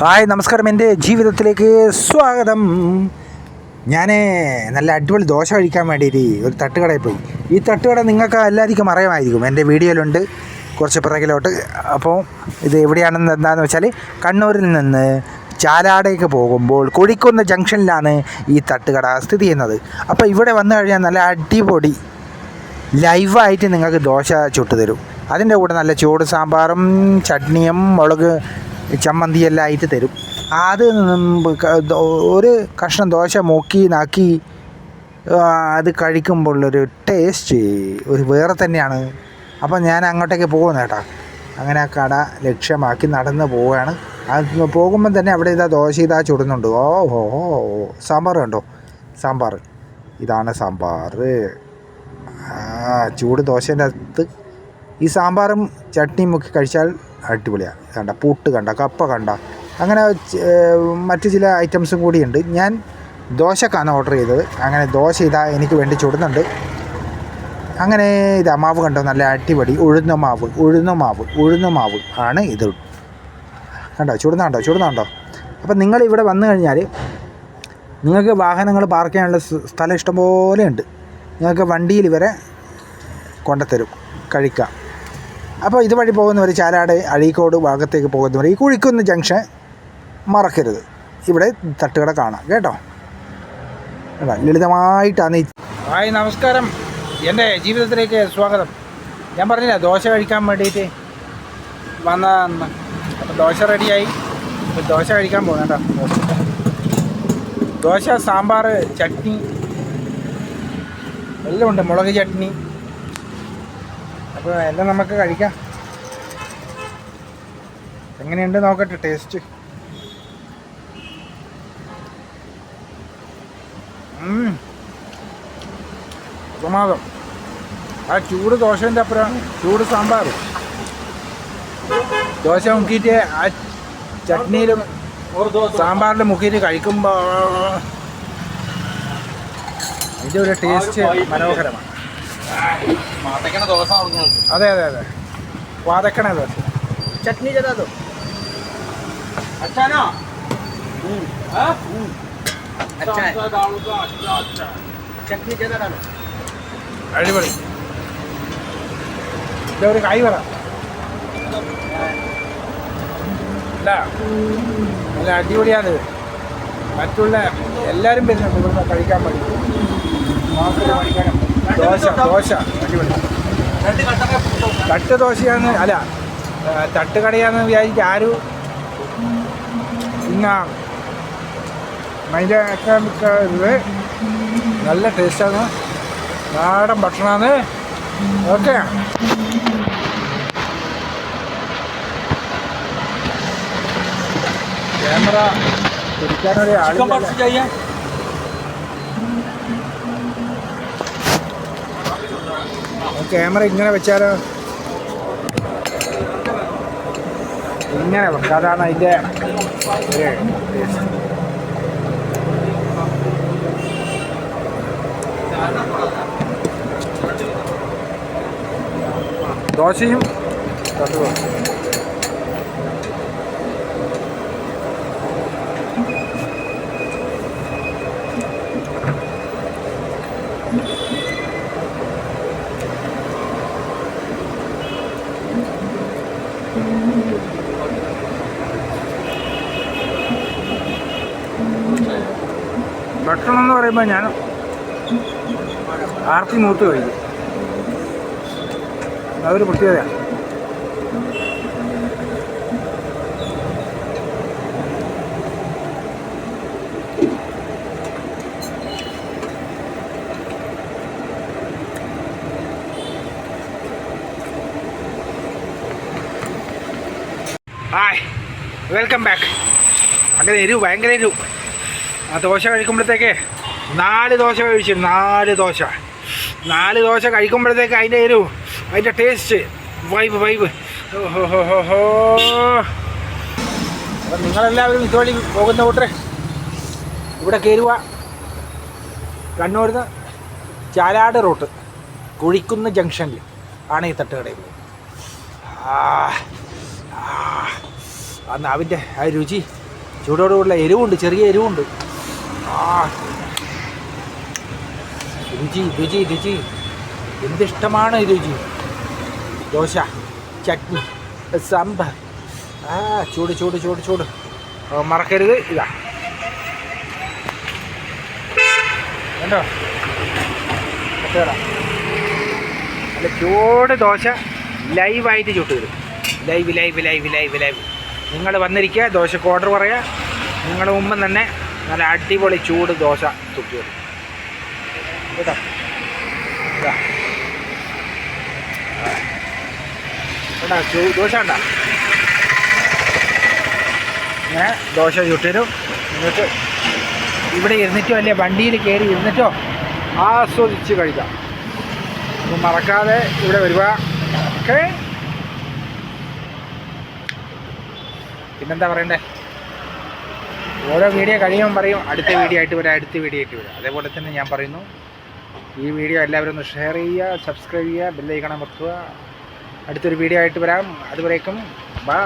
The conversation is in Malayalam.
ഹായ് നമസ്കാരം. എന്റെ ജീവിതത്തിലേക്ക് സ്വാഗതം. ഞാൻ നല്ല അടിപൊളി ദോശ കഴിക്കാൻ വേണ്ടിയിട്ട് ഒരു തട്ടുകടയിൽ പോയി. ഈ തട്ടുകട നിങ്ങൾക്ക് എല്ലാവർക്കും അറിയാമായിരിക്കും. എന്റെ വീഡിയോയിലുണ്ട് കുറച്ച് പിറകിലോട്ട്. അപ്പോൾ ഇത് എവിടെയാണെന്ന് എന്താണെന്ന് വെച്ചാൽ കണ്ണൂരിൽ നിന്ന് ചാലാടേക്ക് പോകുമ്പോൾ കൊഴിക്കുന്ന ജംഗ്ഷനിലാണ് ഈ തട്ടുകട സ്ഥിതി ചെയ്യുന്നത്. അപ്പോൾ ഇവിടെ വന്നു കഴിഞ്ഞാൽ നല്ല അടിപൊളി ലൈവായിട്ട് നിങ്ങൾക്ക് ദോശ ചുട്ടു തരും. അതിന്റെ കൂടെ നല്ല ചൂട് സാമ്പാറും ചട്നിയും മുളക് ചമ്മന്തി എല്ലാം ആയിട്ട് തരും. അത് ഒരു കഷ്ണം ദോശ മൂക്കി നാക്കി അത് കഴിക്കുമ്പോഴുള്ളൊരു ടേസ്റ്റ് ഒരു വേറെ തന്നെയാണ്. അപ്പം ഞാൻ അങ്ങോട്ടേക്ക് പോകുന്നു കേട്ടോ. അങ്ങനെ ആ കട ലക്ഷ്യമാക്കി നടന്ന് പോവുകയാണ്. അത് പോകുമ്പം തന്നെ അവിടെ ഇതാ ദോശ ഇതാ ചുടുന്നുണ്ട്. ഓ ഹോ സാമ്പാർ കണ്ടോ? സാമ്പാർ. ഇതാണ് സാമ്പാർ. ചൂട് ദോശേന്റെ അകത്ത് ഈ സാമ്പാറും ചട്നിയും ഒക്കെ കഴിച്ചാൽ അടിപൊളിയാണ് കണ്ട പൂട്ട് കണ്ട കപ്പ കണ്ട. അങ്ങനെ മറ്റു ചില ഐറ്റംസും കൂടിയുണ്ട്. ഞാൻ ദോശക്കാണ് ഓർഡർ ചെയ്തത്. അങ്ങനെ ദോശ ഇതാ എനിക്ക് വേണ്ടി ചുടുന്നുണ്ട്. അങ്ങനെ ഇതാ മാവ് കണ്ടോ? നല്ല അടിപൊളി. ഉഴുന്ന മാവ് ഉഴുന്ന മാവ് ഉഴുന്ന മാവ് ആണ് ഇത്. കണ്ടോ? ചുടുന്നുണ്ടോ? ചുടുന്നുണ്ടോ? അപ്പം നിങ്ങൾ ഇവിടെ വന്നു കഴിഞ്ഞാൽ നിങ്ങൾക്ക് വാഹനങ്ങൾ പാർക്ക് ചെയ്യാനുള്ള സ്ഥലം ഇഷ്ടംപോലെ ഉണ്ട്. നിങ്ങൾക്ക് വണ്ടിയിൽ വരെ കൊണ്ടുത്തരും കഴിക്കാം. അപ്പോൾ ഇതുവഴി പോകുന്നവർ ചാലാട് അഴീക്കോട് ഭാഗത്തേക്ക് പോകുന്നവർ ഈ കുഴിക്കുന്ന് ജംഗ്ഷൻ മറക്കരുത്. ഇവിടെ തട്ടുകട കാണാം കേട്ടോ? ലളിതമായിട്ടാണ് ഹായ് നമസ്കാരം. എന്റെ ജീവിതത്തിലേക്ക് സ്വാഗതം. ഞാൻ പറഞ്ഞില്ല ദോശ കഴിക്കാൻ വേണ്ടിയിട്ട് വന്ന അപ്പോൾ ദോശ റെഡിയായി. ദോശ കഴിക്കാൻ പോകും കേട്ടോ. ദോശ സാമ്പാർ ചട്നി. എല്ലാം ഉണ്ട് മുളക് ചട്നി. അപ്പോൾ എല്ലാം നമുക്ക് കഴിക്കാം. എങ്ങനെയുണ്ട് നോക്കട്ടെ ടേസ്റ്റ്. പ്രമാദം ആ ചൂട് ദോശേന്റെ അപ്പുറം ചൂട് സാമ്പാർ ദോശ മുക്കിയിട്ട് ആ ചട്നിയിലും സാമ്പാറിന്റെ മുക്കിയിട്ട് കഴിക്കുമ്പോൾ അതിന്റെ ഒരു ടേസ്റ്റ് മനോഹരമാണ്. അതെ അതെ അതെ. വാതക്കണ ചട്നി ചേട്ടാ അതോ ഒരു കായ് പറ. നല്ല അടിപൊളിയാണ്. മറ്റുള്ള എല്ലാവരും വരുന്നുണ്ട്. ഇവിടുന്ന് കഴിക്കാൻ വേണ്ടി. മാസം കഴിക്കാനും ദോശ ദോശ. തട്ട് ദോശയാണ് അല്ല തട്ടുകടയാന്ന് വിചാരിക്കും ആരു പിന്നെ മൈലാക്കാൻ മിക്കത് നല്ല ടേസ്റ്റാണ്. നാടൻ ഭക്ഷണമാണ്. ഓക്കെ. ക്യാമറ പിടിക്കാനൊരു ആളില്ല ക്യാമറ ഇങ്ങനെ വെച്ചാലോ? ഇങ്ങനെ അതാണ് അതിന്റെ ദോശയും തട്ടുകളും ഭക്ഷണം എന്ന് പറയുമ്പോൾ ഞാൻ ആർത്തി മൂത്ത് കഴിക്കും. അതൊരു പ്രത്യേകതയാണ് ഹായ് വെൽക്കം ബാക്ക് അങ്ങനെ എരിവ് ഭയങ്കര എരിവ്. ആ ദോശ കഴിക്കുമ്പോഴത്തേക്ക് നാല് ദോശ കഴിച്ചു. നാല് ദോശ. നാല് ദോശ കഴിക്കുമ്പോഴത്തേക്ക് അതിന്റെ ഒരു അതിന്റെ ടേസ്റ്റ് വൈബ് വൈബ് ഓഹോ അപ്പം നിങ്ങളെല്ലാവരും ഇതുവഴി പോകുന്ന കൂട്ടരെ ഇവിടെ കയറുക കണ്ണൂരിന്ന് ചാലാട് റൂട്ട് കുഴിക്കുന്ന ജംഗ്ഷനിൽ ആണ് ഈ തട്ടുകടയിൽ ആ ആ, ആ രുചി ചൂടോടുകൂടിയുള്ള എരിവുണ്ട് ചെറിയ എരിവുണ്ട്. രുചി രുചി രുചി. എന്തിഷ്ടമാണ് രുചി? ദോശ ചട്നി സാമ്പാർ. ആ ചൂട് ചൂട് ചൂട് ചൂട്. മറക്കരുത്. ഇതാ. കണ്ടോ? അല്ല ചൂട് ദോശ ലൈവായിട്ട് ചുട്ട് തരും live live live live live. നിങ്ങൾ വന്നിരിക്കുക ദോശക്ക് ഓർഡർ പറയുക. നിങ്ങളുടെ മുമ്പ് തന്നെ നല്ല അടിപൊളി ചൂട് ദോശ തുപ്പി കൊടുക്കും ദോശ ഉണ്ടോ ഇങ്ങനെ ദോശ ചുട്ടരും. എന്നിട്ട് ഇവിടെ ഇരുന്നിട്ടോ? അല്ലെ? വണ്ടിയിൽ കയറി ഇരുന്നിട്ടോ? ആസ്വദിച്ച് കഴിക്കാം. അപ്പം മറക്കാതെ ഇവിടെ വരിക. ഓക്കെ. പിന്നെന്താ പറയണ്ടേ? ഓരോ വീഡിയോ കഴിയുമ്പോൾ പറയും അടുത്ത വീഡിയോ ആയിട്ട് വരാം അടുത്ത വീഡിയോ ആയിട്ട് വരാം. അതേപോലെ തന്നെ ഞാൻ പറയുന്നു ഈ വീഡിയോ എല്ലാവരും ഒന്ന് ഷെയർ ചെയ്യുക സബ്സ്ക്രൈബ് ചെയ്യുക ബെല്ലൈക്കണം വെക്കുക അടുത്തൊരു വീഡിയോ ആയിട്ട് വരാം. അതുവരേക്കും ബൈ